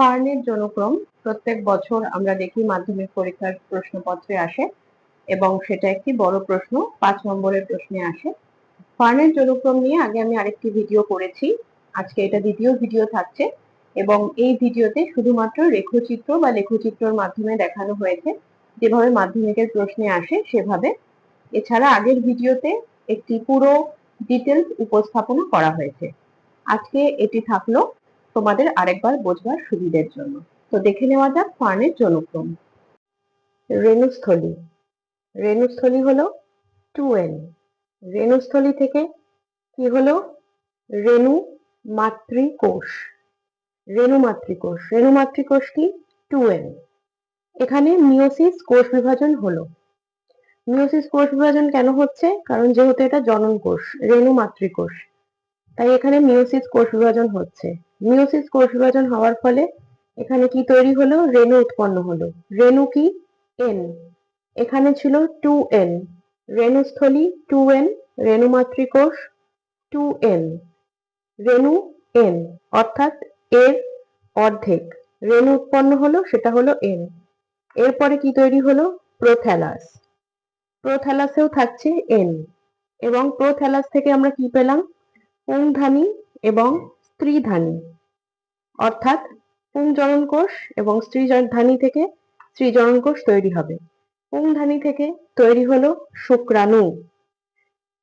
ফার্নের জনক্রম প্রত্যেক বছর আমরা দেখি মাধ্যমিক পরীক্ষার প্রশ্নপত্রে আসে এবং সেটা একটি বড় প্রশ্ন, পাঁচ নম্বরের প্রশ্নে আসে। ফার্নের জনক্রম নিয়ে আগে আমি আরেকটি ভিডিও করেছি। আজকে এটা দ্বিতীয় ভিডিও থাকছে এবং এই ভিডিওতে শুধুমাত্র রেখচিত্র বা লেখচিত্রর মাধ্যমে দেখানো হয়েছে। যেভাবে মাধ্যমিকের প্রশ্নে আসে সেভাবে। এছাড়া আগের ভিডিওতে একটি পুরো ডিটেলস উপস্থাপনা করা হয়েছে। আজকে এটি থাকল তোমাদের আরেকবার বোঝবার সুবিধের জন্য। তো দেখে নেওয়া যাক ফার্নের জনক্রম। রেণুস্থলী। রেণুস্থলী হলো টু এন রেণুস্থলী থেকে কি হলো? রেণু মাতৃকোষ। রেণু মাতৃকোষ। রেণু মাতৃকোষ কি? টু এন এখানে মিওসিস কোষ বিভাজন হলো। মিওসিস কোষ বিভাজন কেন হচ্ছে? কারণ যেহেতু এটা জনন কোষ, রেণু মাতৃকোষ। তাই এখানে মিওসিস কোষ বিভাজন হচ্ছে। মিওসিস কোষ বিভাজন হওয়ার ফলে এখানে কি তৈরি হলো? রেণু উৎপন্ন হলো। রেণু কি? এন এখানে ছিল টু এন রেণুস্থলী টু এন রেণু মাতৃকোষ টু এন রেণু এন অর্থাৎ এর অর্ধেক। রেণু উৎপন্ন হলো, সেটা হলো এন এরপরে কি তৈরি হলো? প্রোথ্যালাস। প্রোথ্যালাসেও থাকছে এন এবং প্রোথ্যালাস থেকে আমরা কি পেলাম? পুংধানী এবং স্ত্রীধানী। অর্থাৎ পুংজনন কোষ এবং স্ত্রী ধানী থেকে স্ত্রীজনন কোষ তৈরি হবে। পুংধানী থেকে তৈরি হলো শুক্রাণু।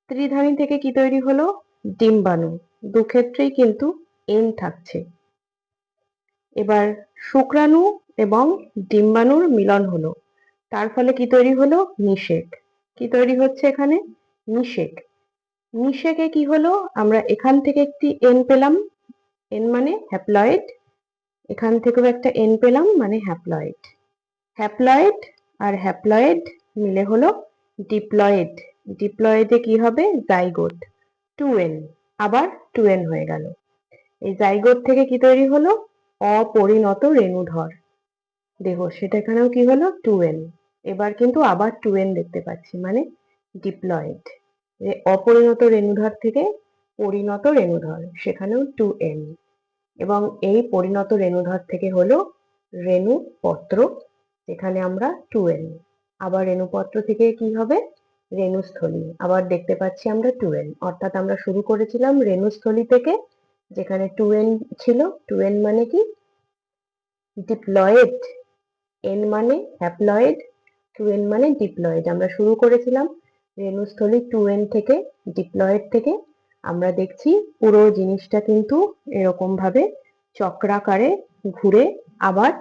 স্ত্রীধানী থেকে কি তৈরি হলো? ডিম্বাণু। দুক্ষেত্রেই কিন্তু এন থাকছে। এবার শুক্রাণু এবং ডিম্বাণুর মিলন হলো। তার ফলে কি তৈরি হলো? নিষেক। কি তৈরি হচ্ছে এখানে? নিষেক। নিষেকে কি হলো? আমরা এখান থেকে একটি এন পেলাম। এন মানে হ্যাপ্লয়েড এখান থেকেও একটা এন পেলাম মানে হ্যাপ্লয়েড হ্যাপ্লয়েড আর হ্যাপ্লয়েড মিলে হলো ডিপ্লয়েড ডিপ্লয়েডে কি হবে? জাইগোট টু এন আবার টু এন হয়ে গেল। এই জাইগোট থেকে কি তৈরি হলো? অপরিণত রেণুধর। দেখো, সেটা এখানেও কি হলো? টু এন এবার কিন্তু আবার টু এন দেখতে পাচ্ছি মানে ডিপ্লয়েড অপরিণত রেণুধর থেকে পরিণত রেণুধর, সেখানেও টু এন এবং এই পরিণত রেণুধর থেকে হলো রেণুপত্র, যেখানে আমরা টু এন আবার রেণুপত্র থেকে কি হবে? রেণুস্থলী। আবার দেখতে পাচ্ছি আমরা টু এন অর্থাৎ আমরা শুরু করেছিলাম রেণুস্থলী থেকে, যেখানে টু এন ছিল। টু এন মানে কি? ডিপ্লয়েড এন মানে হ্যাপ্লয়েড টু এন মানে ডিপ্লয়েড আমরা শুরু করেছিলাম রেণুস্থলী টু এন থেকে ডিপ্লয়েড থেকে। আমরা দেখছি পুরো জিনিসটা কিন্তু এরকম ভাবে চক্রাকারে ঘুরে আবার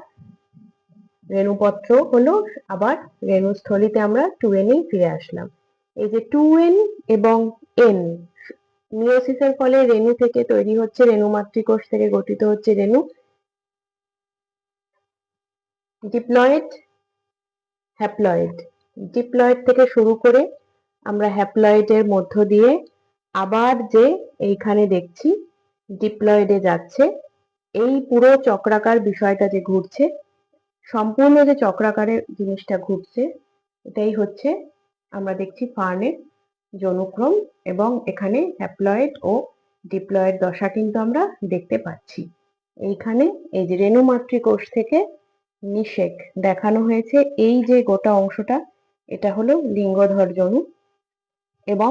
রেণুপত্র হলো আবার রেণুস্থলীতে আমরা টু এনেই ফিরে আসলাম। এই যে টু এন এবং এন মিওসিসের ফলে রেণু থেকে তৈরি হচ্ছে রেণু মাতৃকোষ থেকে গঠিত হচ্ছে রেণু। ডিপ্লয়েড হ্যাপ্লয়েড ডিপ্লয়েড থেকে শুরু করে আমরা হ্যাপ্লয়েডের মধ্য দিয়ে আবার যে এইখানে দেখছি ডিপ্লয়েডে যাচ্ছে, এই পুরো চক্রাকার বিষয়টা যে ঘুরছে, সম্পূর্ণ যে চক্রাকারের জিনিসটা ঘুরছে, এটাই হচ্ছে আমরা দেখছি ফার্নের জনুক্রম এবং এখানে হ্যাপ্লয়েড ও ডিপ্লয়েড দশা কিন্তু আমরা দেখতে পাচ্ছি। এইখানে এই যে রেণু মাতৃকোষ থেকে নিষেক দেখানো হয়েছে, এই যে গোটা অংশটা, এটা হলো লিঙ্গধর জনু এবং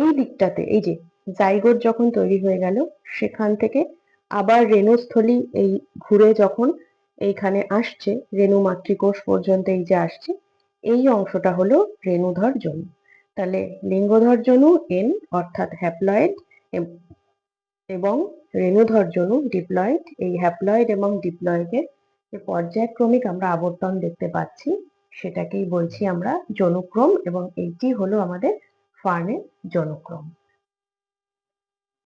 এই দিকটাতে, এই যে জাইগোট যখন তৈরি হয়ে গেল, সেখান থেকে আবার রেণুস্থলী এই ঘুরে যখন এইখানে আসছে, রেণু মাতৃকোষ পর্যন্ত এই যে আসছে, এই অংশটা হলো রেণুধর জনু তাহলে লিঙ্গধর জনু এন, অর্থাৎ হ্যাপ্লয়েড এবং রেণুধর জনু ডিপ্লয়েড এই হ্যাপ্লয়েড এবং ডিপ্লয়েডের যে পর্যায়ক্রমিক আমরা আবর্তন দেখতে পাচ্ছি, সেটাকেই বলছি আমরা জনুক্রম এবং এইটি হলো আমাদের ফার্নের জনক্রম।